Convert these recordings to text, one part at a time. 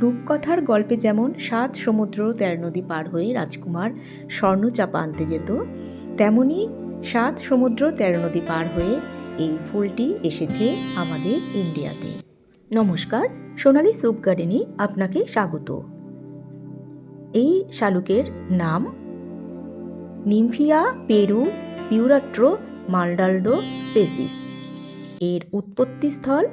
রূপকথার গল্পে যেমন সাত সমুদ্র তেরো নদী পার হয়ে রাজকুমার স্বর্ণচাপা আনতে যেত, তেমনি সাত সমুদ্র তেরো নদী পার হয়ে এই ফুলটি এসেছে আমাদের ইন্ডিয়াতে। নমস্কার, সোনালি সুপ গার্ডেনে আপনাকে স্বাগত। এই শালুকের নাম নিমফিয়া পেরু পিউরাট্রো মালডালডো স্পেসিস। এর উৎপত্তিস্থল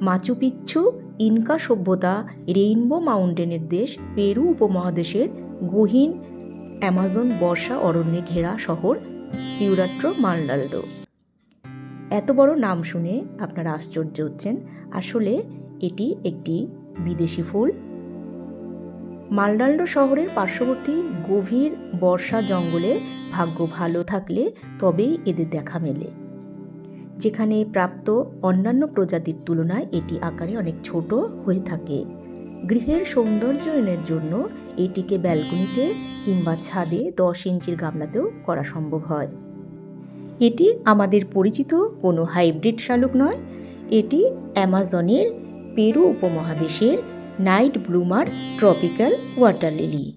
মাচুপিচ্ছু ইনকা সভ্যতা, রেইনবো মাউন্টেনের দেশ, পেরু উপমহাদেশের গহীন অ্যামাজন বর্ষা অরণ্যে ঘেরা শহর পিউরাট্রো মালডালডো এত বড় নাম শুনে আপনারা আশ্চর্য হচ্ছেন। আসলে এটি একটি বিদেশি ফুল। মালডাল্ডো শহরের পার্শ্ববর্তী গভীর বর্ষা জঙ্গলে ভাগ্য ভালো থাকলে তবেই এদের দেখা মেলে। যেখানে প্রাপ্ত অন্যান্য প্রজাতির তুলনায় এটি আকারে অনেক ছোট হয়ে থাকে। গৃহের সৌন্দর্যায়নের জন্য এটিকে ব্যালকনিতে কিংবা ছাদে দশ ইঞ্চির গামলাতেও করা সম্ভব হয়। এটি আমাদের পরিচিত কোনো হাইব্রিড শালুক নয়। এটি অ্যামাজনের পেরু উপমহাদেশের night bloomer tropical water lily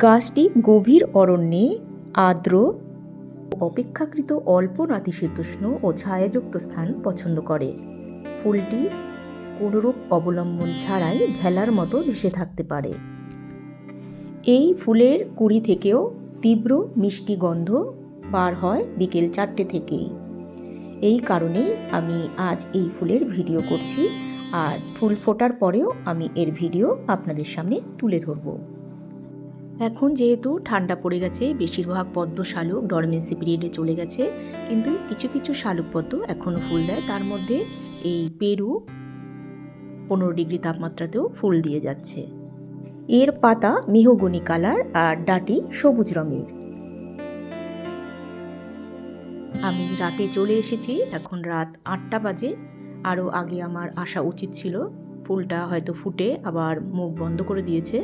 গাছটি গভীর অরণ্যে আর্দ্র অপেক্ষাকৃত অল্প নাতিশীতোষ্ণ ও ছায়াযুক্ত স্থান পছন্দ করে। ফুলটি কোনোরূপ অবলম্বন ছাড়াই ভেলার মতো ভেসে থাকতে পারে। এই ফুলের কুড়ি থেকেও তীব্র মিষ্টি গন্ধ বার হয় বিকেল চারটে থেকেই। এই কারণেই আমি আজ এই ফুলের ভিডিও করছি। আর ফুল ফোটার পরেও আমি এর ভিডিও আপনাদের সামনে তুলে ধরবো। এখন যেহেতু ঠান্ডা পড়ে গেছে, বেশিরভাগ পদ্ম শালুক ডরমেন্সি পিরিয়ডে চলে গেছে, কিন্তু কিছু কিছু শালুক পদ্ম এখনও ফুল দেয়। তার মধ্যে এই পেরু পনেরো ডিগ্রি তাপমাত্রাতেও ফুল দিয়ে যাচ্ছে। এর পাতা মেহগনি কালার আর ডাটি সবুজ রঙের। আমি রাতে চলে এসেছি, এখন রাত আটটা বাজে। আরও আগে আমার আসা উচিত ছিল। ফুলটা হয়তো ফুটে আবার মুখ বন্ধ করে দিয়েছে।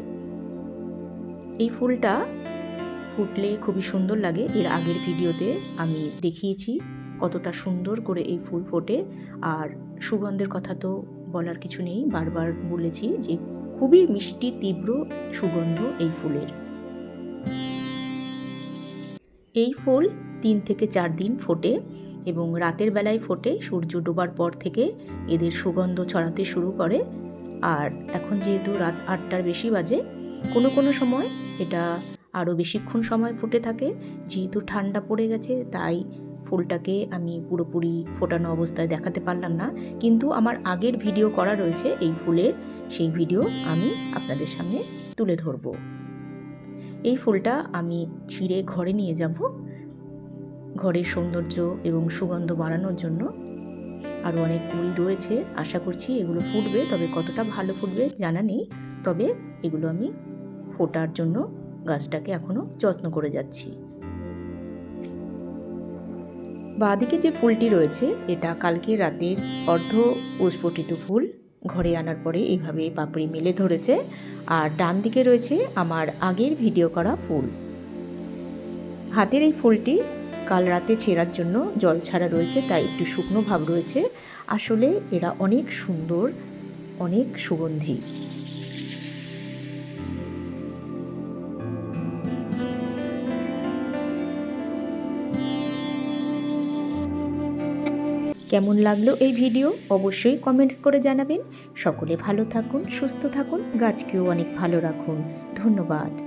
এই ফুলটা ফুটলে খুবই সুন্দর লাগে। এর আগের ভিডিওতে আমি দেখিয়েছি কতটা সুন্দর করে এই ফুল ফোটে। আর সুগন্ধের কথা তো বলার কিছু নেই, বারবার বলেছি যে খুবই মিষ্টি, তীব্র সুগন্ধ এই ফুলের। এই ফুল তিন থেকে চার দিন ফোটে এবং রাতের বেলায় ফোটে, সূর্য ডোবার পর থেকে এদের সুগন্ধ ছড়াতে শুরু করে। আর এখন যেহেতু রাত আটটার বেশি বাজে কোনো কোনো সময় এটা আরও বেশিক্ষণ সময় ফুটে থাকে। যেহেতু ঠান্ডা পড়ে গেছে, তাই ফুলটাকে আমি পুরোপুরি ফোটানো অবস্থায় দেখাতে পারলাম না। কিন্তু আমার আগের ভিডিও করা রয়েছে এই ফুলের, সেই ভিডিও আমি আপনাদের সামনে তুলে ধরব। এই ফুলটা আমি ছিঁড়ে ঘরে নিয়ে যাব। ঘরের সৌন্দর্য এবং সুগন্ধ বাড়ানোর জন্য আরও অনেক কুড়ি রয়েছে। আশা করছি এগুলো ফুটবে, তবে কতটা ভালো ফুটবে জানা নেই। তবে এগুলো আমি ফোটার জন্য গাছটাকে এখনও যত্ন করে যাচ্ছি। বাঁদিকে যে ফুলটি রয়েছে, এটা কালকে রাতের অর্ধ পুষ্পটিত ফুল। ঘরে আনার পরে এইভাবে পাপড়ি মেলে ধরেছে। আর ডান দিকে রয়েছে আমার আগের ভিডিও করা ফুল। হাতের এই ফুলটি কাল রাতে ছেঁড়ার জন্য জল ছাড়া রয়েছে, তাই একটু শুকনো ভাব রয়েছে। আসলে এরা অনেক সুন্দর, অনেক সুগন্ধি। কেমন লাগল এই ভিডিও অবশ্যই কমেন্টস করে জানাবেন। সকলে ভালো থাকুন, সুস্থ থাকুন, গাছকেও অনেক ভালো রাখুন। ধন্যবাদ।